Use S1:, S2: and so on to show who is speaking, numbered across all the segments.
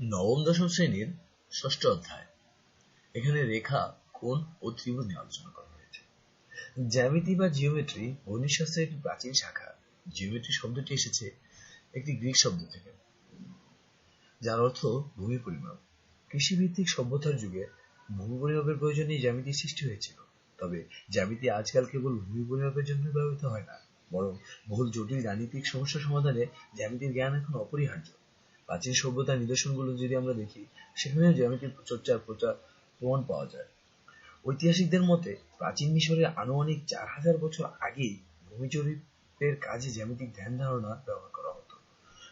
S1: নবম দশম শ্রেণির ষষ্ঠ অধ্যায়। এখানে রেখা কোণ ও ত্রিভুজ নিয়ে আলোচনা করা হয়েছে। জ্যামিতি বা জিওমেট্রি গণিতশাস্ত্রের একটি প্রাচীন শাখা। জিওমেট্রি শব্দটি এসেছে একটি গ্রিক শব্দ থেকে, যার অর্থ ভূমি পরিমাপ। কৃষিভিত্তিক সভ্যতার যুগে ভূমি পরিমাপের প্রয়োজনে জ্যামিতি সৃষ্টি হয়েছিল। তবে জ্যামিতি আজকাল কেবল ভূমি পরিমাপের জন্য ব্যবহৃত হয় না, বরং বহু জটিল গাণিতিক সমস্যা সমাধানে জ্যামিতির জ্ঞান এখন অপরিহার্য। প্রাচীন সভ্যতার নিদর্শনগুলো যদি আমরা দেখি, সেখানেও জ্যামিতির চর্চার প্রচার প্রমাণ পাওয়া যায়। ঐতিহাসিকদের মতে, প্রাচীন মিশরের আনুমানিক চার হাজার বছর আগেই ভূমি জরিপের কাজে জ্যামিতিক ধ্যান ধারণা ব্যবহার করা হতো।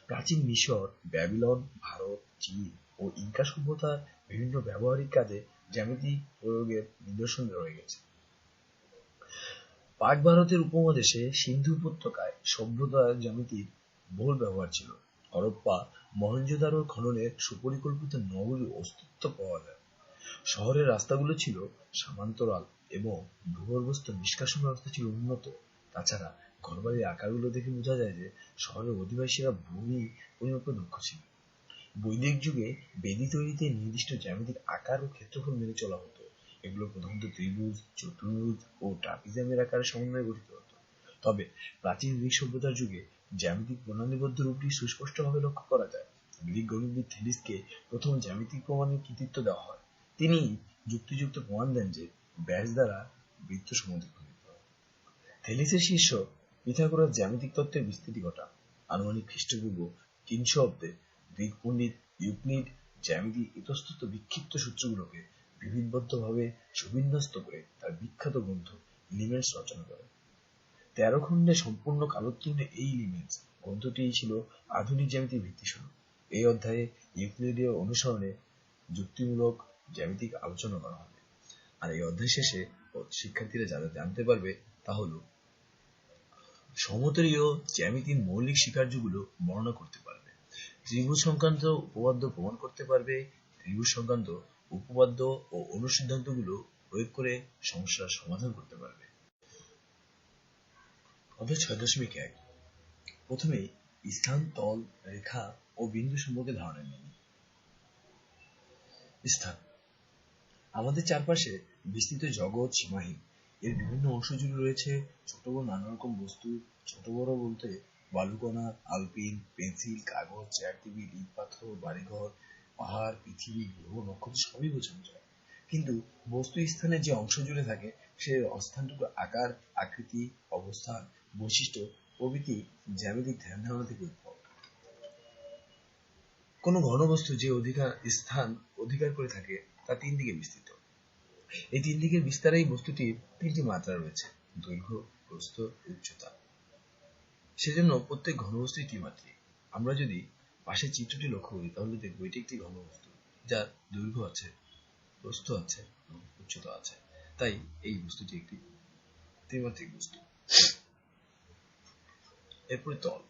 S1: প্রাচীন মিশর, ব্যাবিলন, ভারত, চীন ও ইনকা সভ্যতার বিভিন্ন ব্যবহারিক কাজে জ্যামিতি প্রয়োগের নিদর্শন রয়ে গেছে। পাক ভারতের উপমহাদেশে সিন্ধু উপত্যকায় সভ্যতার জ্যামিতির বহুল ব্যবহার ছিল। হরপ্পা মহেঞ্জোদারোর খননের সুপরিকল্পিত নগরীর অস্তিত্ব পাওয়া যায়। শহরের রাস্তাগুলো ছিল সমান্তরাল এবং ভূগর্ভস্থ নিষ্কাশন ব্যবস্থা ছিল উন্নত। তাছাড়া ঘরবাড়ির আকারগুলো দেখে বোঝা যায় যে শহরের অধিবাসীরা ভূমি পরিমাপে দক্ষ ছিল। বৈদিক যুগে বেদি তৈরিতে নির্দিষ্ট জ্যামিতিক আকার ও ক্ষেত্রফল মেনে চলা হতো। এগুলো প্রধানত ত্রিভুজ, চতুর্ভুজ ও ট্রাপিজামের আকারে সমন্বয়ে গঠিত হতো। তবে প্রাচীন গ্রিক সভ্যতার যুগে জ্যামিতিক প্রণালীবদ্ধ রূপটি সুস্পষ্টভাবে লক্ষ্য করা যায়। গ্রিক গণিতবিদ থেলিসকে প্রথম জ্যামিতিক প্রমাণের কৃতিত্ব দেওয়া হয়। তিনি যুক্তিযুক্ত প্রমাণ দেন যে ব্যাস দ্বারা বৃত্ত সমদ্বিখণ্ডিত থেলিসের শিষ্য পিথাগোরাস জ্যামিতিক তত্ত্বের বিস্তৃতি ঘটান আনুমানিক খ্রিস্টপূর্ব তিনশো অব্দে গ্রিক পণ্ডিত ইউক্লিড জ্যামিতি ইতস্তত বিক্ষিপ্ত সূত্রগুলোকে বিভিন্নবদ্ধভাবে সুবিন্যস্ত করে তার বিখ্যাত গ্রন্থ এলিমেন্টস রচনা করেন। তেরো খণ্ডে সম্পূর্ণ কালোত্তীর্ণ এই এলিমেন্টস গ্রন্থটি ছিল আধুনিক জ্যামিতির ভিত্তিস্বরূপ এই অধ্যায়ে ইউক্লিডীয় অনুসরণে যুক্তিমূলক জ্যামিতিক আলোচনা করা হবে। আর এই অধ্যায় শেষে শিক্ষার্থীরা যারা জানতে পারবে তা হল, সমতলীয় জ্যামিতির মৌলিক স্বীকার্যগুলো বর্ণনা করতে পারবে। ত্রিভুজ সংক্রান্ত উপপাদ্য প্রমাণ করতে পারবে। ত্রিভুজ সংক্রান্ত উপপাদ্য ও অনুসিদ্ধান্তগুলো প্রয়োগ করে সমস্যার সমাধান করতে পারবে। অধ্যায় ছয় দশমিক এক। প্রথমে স্থান, তল, রেখা ও বিন্দু সম্পর্কে ধারণা নিন। স্থান। আমাদের চারপাশে বিস্তৃত জগৎ সীমাহীন। এর বিভিন্ন অংশ জুড়ে রয়েছে ছোট বড় নানা রকম বস্তু, ছোট বড় বলতে বালুকণা, আলপিন, পেন্সিল, কাগজ, চেয়ার টেবিল, ইট পাথর, বাড়িঘর, পাহাড়, পৃথিবী, গ্রহ, নক্ষত্র সবই বোঝানো যায়। কিন্তু বস্তু স্থানে যে অংশ জুড়ে থাকে, সে অস্থানটুকু আকার, আকৃতি, অবস্থান বৈশিষ্ট্য প্রভৃতি জ্যামিতিক ধ্যান ধারণা থেকে উদ্ভব। কোন ঘনবস্তু যে অধিকার, স্থান অধিকার করে থাকে, তা তিন দিকে বিস্তৃত। এই তিন দিকের বিস্তারেই বস্তুটির তিনটি মাত্রা রয়েছে, দৈর্ঘ্য, প্রস্থ, উচ্চতা। সেজন্য প্রত্যেক ঘনবস্তু ত্রিমাত্রিক। আমরা যদি পাশের চিত্রটি লক্ষ্য করি, তাহলে দেখব এটি একটি ঘনবস্তু, যার দৈর্ঘ্য আছে, প্রস্থ আছে এবং উচ্চতা আছে। তাই এই বস্তুটি একটি ত্রিমাত্রিক বস্তু। এরপরে তল।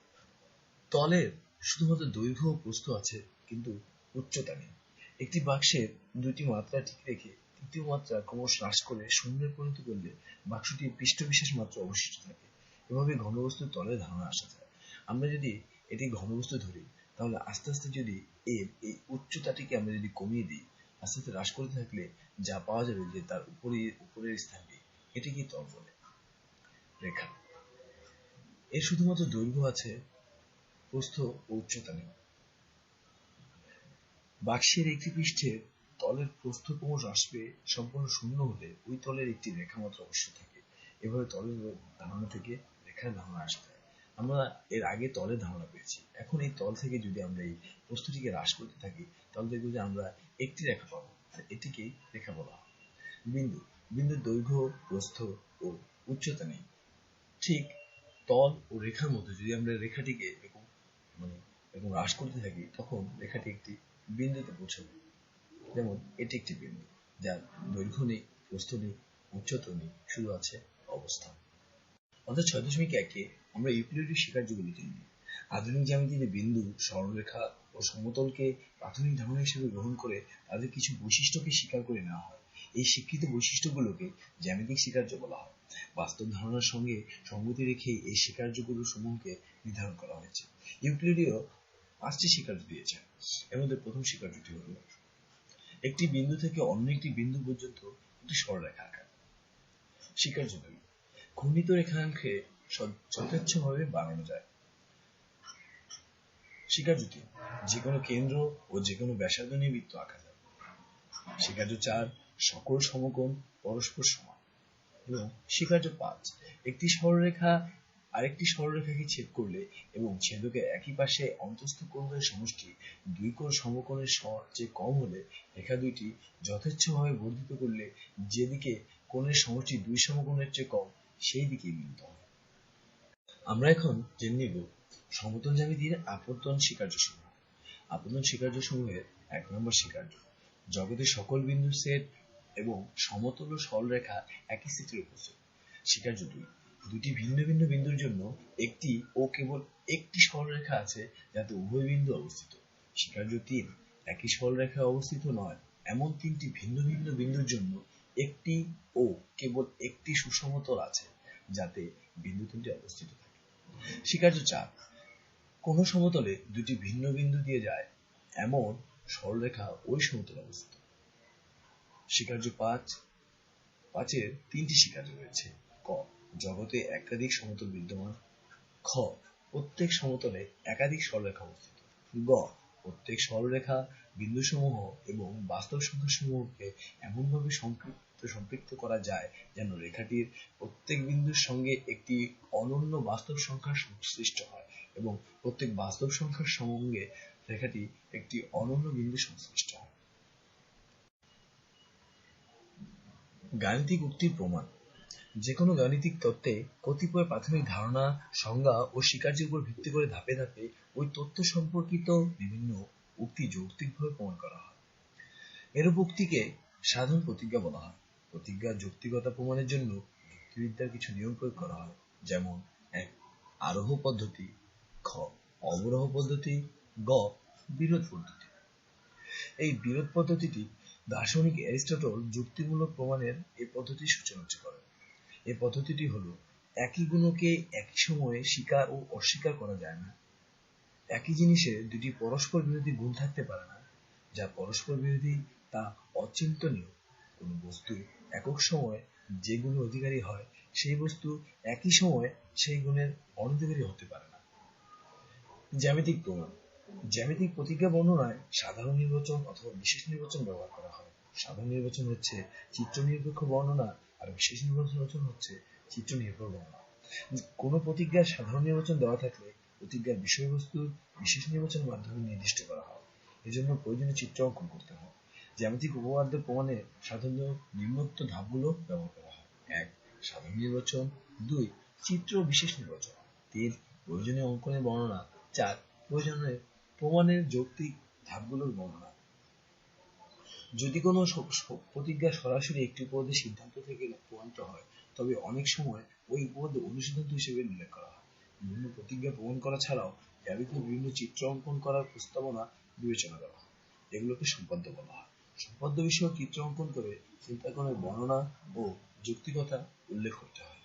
S1: তলের শুধুমাত্র দৈর্ঘ্য ও প্রস্থ আছে, কিন্তু উচ্চতা নেই। একটি বাক্সের দুটি মাত্রা ঠিক রেখে তৃতীয় মাত্রা ক্রমশ হ্রাস করে শূন্যে পরিণত করলে বাক্সটির পৃষ্ঠবিশেষ মাত্রা অবশিষ্ট থাকে। এভাবে ঘনবস্তুর তলের ধারণা আসা যায়। আমরা যদি এটি ঘনবস্তু ধরি, তাহলে আস্তে আস্তে যদি এর এই উচ্চতাটিকে আমরা যদি কমিয়ে দিই, আস্তে আস্তে হ্রাস করতে থাকলে যা পাওয়া যাবে যে তার উপরে উপরের স্থানটি এটিকে তল বলে। রেখা। এর শুধুমাত্র দৈর্ঘ্য আছে, প্রস্থ ও উচ্চতা নেই বাক্সের একটি পৃষ্ঠের তলের প্রস্থ ক্রমশ আসবে, সম্পূর্ণ শূন্য হলে ওই তলের একটি রেখা মাত্র অবশ্য থাকে। এভাবে তলের ধারণা থেকে রেখার ধারণা আসতে আমরা এর আগে তলের ধারণা পেয়েছি। এখন এই তল থেকে যদি আমরা এই প্রস্তুটিকে হ্রাস করতে থাকি, তাহলে দেখব যে আমরা একটি রেখা পাবো। এটিকে রেখা বলা হয়। বিন্দু, বিন্দুর দৈর্ঘ্য, প্রস্থ ও উচ্চতা নেই ঠিক তল ও রেখার মধ্যে যদি আমরা রেখাটিকে এরকম মানে এরকম হ্রাস করতে থাকি, তখন রেখাটি একটি বিন্দুতে পৌঁছবে। যেমন এটি একটি বিন্দু, যার দৈর্ঘ্য নেই, প্রস্থ নেই, উচ্চতা নেই, শুধু আছে অবস্থান। অর্থাৎ ছয় দশমিক একে আমরা ইউক্লিডের স্বীকার্যগুলি চিনি। আধুনিক জ্যামিতিতে বিন্দু, সরলরেখা ও সমতলকে প্রাথমিক ধারণা হিসেবে গ্রহণ করে তাদের কিছু বৈশিষ্ট্যকে স্বীকার করে নেওয়া হয়। এই স্বীকৃত বৈশিষ্ট্যগুলোকে জ্যামিতিক স্বীকার্য বলা হয়। বাস্তব ধারণার সঙ্গে সঙ্গতি রেখে এই স্বীকার্যগুলো সমূহকে নির্ধারণ করা হয়েছে। ইউক্লিডীয় পাঁচটি স্বীকার্য দিয়েছেন এর মধ্যে প্রথম স্বীকার্যটি হল, একটি বিন্দু থেকে অন্য একটি বিন্দু পর্যন্ত একটি সরলরেখা আঁকা। স্বীকার্য দুই ঘূর্ণিত রেখাংশে যথেচ্ছভাবে বানানো যায়। স্বীকার্য তিন যে কোনো কেন্দ্র ও যে কোনো ব্যাসার্ধ নিয়ে বৃত্ত আঁকা যায়। স্বীকার্য চার, সকল সমকোণ পরস্পর সমান। এবং স্বীকার্য পাঁচ একটি সরলরেখা আরেকটি সরলরেখাকে ছেদ করলে এবং ছেদকের একই পাশে অন্তস্থ কোণের সমষ্টি, দুই কোণ সমকোণের চেয়ে কম হলে রেখা দুইটি যথেচ্ছভাবে বর্ধিত করলে যেদিকে কোণের সমষ্টি দুই সমকোণের চেয়ে কম সেই দিকেই মিলিত হয় আমরা এখন জেনে নিব সমতল জ্যামিতির আপত্তন স্বীকার্য সমূহ আপত্তন স্বীকার্য সমূহের এক নম্বর স্বীকার্য, জগতের সকল বিন্দু সেট এবং সমতল ও সরলরেখা একই সেটের উপস্থিত। স্বীকার্য দুই দুটি ভিন্ন ভিন্ন বিন্দুর জন্য একটি ও কেবল একটি সরলরেখা আছে যাতে উভয় বিন্দু অবস্থিত। স্বীকার্য তিন একই সরলরেখা অবস্থিত নয়, এমন তিনটি ভিন্ন ভিন্ন বিন্দুর জন্য একটি ও কেবল একটি সুসমতল আছে যাতে বিন্দু তিনটি অবস্থিত থাকে। স্বীকার্য চার কোন সমতলে দুটি ভিন্ন বিন্দু দিয়ে যায়, এমন সরলরেখা ওই সমতলে অবস্থিত। স্বীকার্য পাঁচ, পাঁচের তিনটি স্বীকার্য রয়েছে। ক, জগতে একাধিক সমতল বিদ্যমান। খ, প্রত্যেক সমতলে একাধিক সরলরেখা অবস্থিত। গ, প্রত্যেক সরলরেখা বিন্দুসমূহ এবং বাস্তব সংখ্যা সমূহকে এমনভাবে সম্পৃক্ত সম্পৃক্ত করা যায় যেন রেখাটির প্রত্যেক বিন্দুর সঙ্গে একটি অনন্য বাস্তব সংখ্যা সংশ্লিষ্ট হয় এবং প্রত্যেক বাস্তব সংখ্যার সঙ্গে রেখাটি একটি অনন্য বিন্দু সংশ্লিষ্ট হয়। গাণিতিক উক্তির প্রমাণ। যে কোনো গাণিতিক তত্ত্বে কতিপয় প্রাথমিক ধারণা, সংজ্ঞা ও স্বীকার্যের উপর ভিত্তি করে ধাপে ধাপে ওই তত্ত্ব সম্পর্কিত বিভিন্ন উক্তি যৌক্তিকভাবে প্রমাণ করা হয়। এরূপ উক্তিকে সাধারণ প্রতিজ্ঞা বলা হয়। প্রতিজ্ঞার যৌক্তিকতা প্রমাণের জন্য যুক্তিবিদ্যার কিছু নিয়ম প্রয়োগ করা হয়। যেমন, এক, আরোহ পদ্ধতি, খ, অবরোহ পদ্ধতি, গ, বিরোধ পদ্ধতি। এই বিরোধ পদ্ধতিটি দার্শনিক অ্যারিস্টটল যুক্তিমূলক প্রমাণের এই পদ্ধতির সূচনা করেন। এই পদ্ধতিটি হলো, একই গুণকে একই সময়ে স্বীকার ও অস্বীকার করা যায় না। একই জিনিসে দুটি পরস্পর বিরোধী গুণ থাকতে পারে না, যা পরস্পর বিরোধী তা অচিন্তনীয়। কোন বস্তু একক সময় যে গুণের অধিকারী হয়, সেই বস্তু একই সময়ে সেই গুণের অনধিকারী হতে পারে না। জ্যামিতিক প্রমাণ। জ্যামিতিক প্রতিজ্ঞা বর্ণনায় সাধারণ নির্বাচন অথবা বিশেষ নির্বাচন ব্যবহার করা হয়। সাধারণ নির্বাচন হচ্ছে চিত্র নিরপেক্ষ বর্ণনা আর বিশেষ নির্বাচন হচ্ছে চিত্র নির্ভর বর্ণনা। কোন প্রতিজ্ঞার সাধারণ নির্বাচন দেওয়া থাকলে প্রতিজ্ঞার বিষয়বস্তু বিশেষ নির্বাচনের মাধ্যমে নির্দিষ্ট করা হয়। এজন্য প্রয়োজনীয় চিত্র অঙ্কন করতে হয়। জ্যামিতিক উপপাদ্য প্রমাণে সাধারণত নিম্নোক্ত ধাপগুলো ব্যবহার করা হয়। এক, সাধারণ নির্বাচন। দুই, চিত্র বিশেষ নির্বাচন। তিন, প্রয়োজনীয় অঙ্কনের বর্ণনা। চার, প্রয়োজনীয় প্রমাণের যৌক্তিক ধাপগুলোর বর্ণনা। যদি কোনো প্রতিজ্ঞা সরাসরি একটি উপপাদ্যের সিদ্ধান্ত থেকে প্রমাণিত হয়, তবে অনেক সময় ওই উপপাদ্য অনুসিদ্ধান্ত হিসেবে উল্লেখ করা হয়। বিভিন্ন প্রতিজ্ঞা প্রমাণ করা ছাড়াও জ্যামিতিক বিভিন্ন চিত্র অঙ্কন করার প্রস্তাবনা বিবেচনা করা হয় এগুলোকে সম্পাদ্য বলা হয়। সম্পাদ্য বিষয়ক চিত্র অঙ্কন করে চিন্তাকরণের বর্ণনা ও যুক্তিকতা উল্লেখ করতে হয়।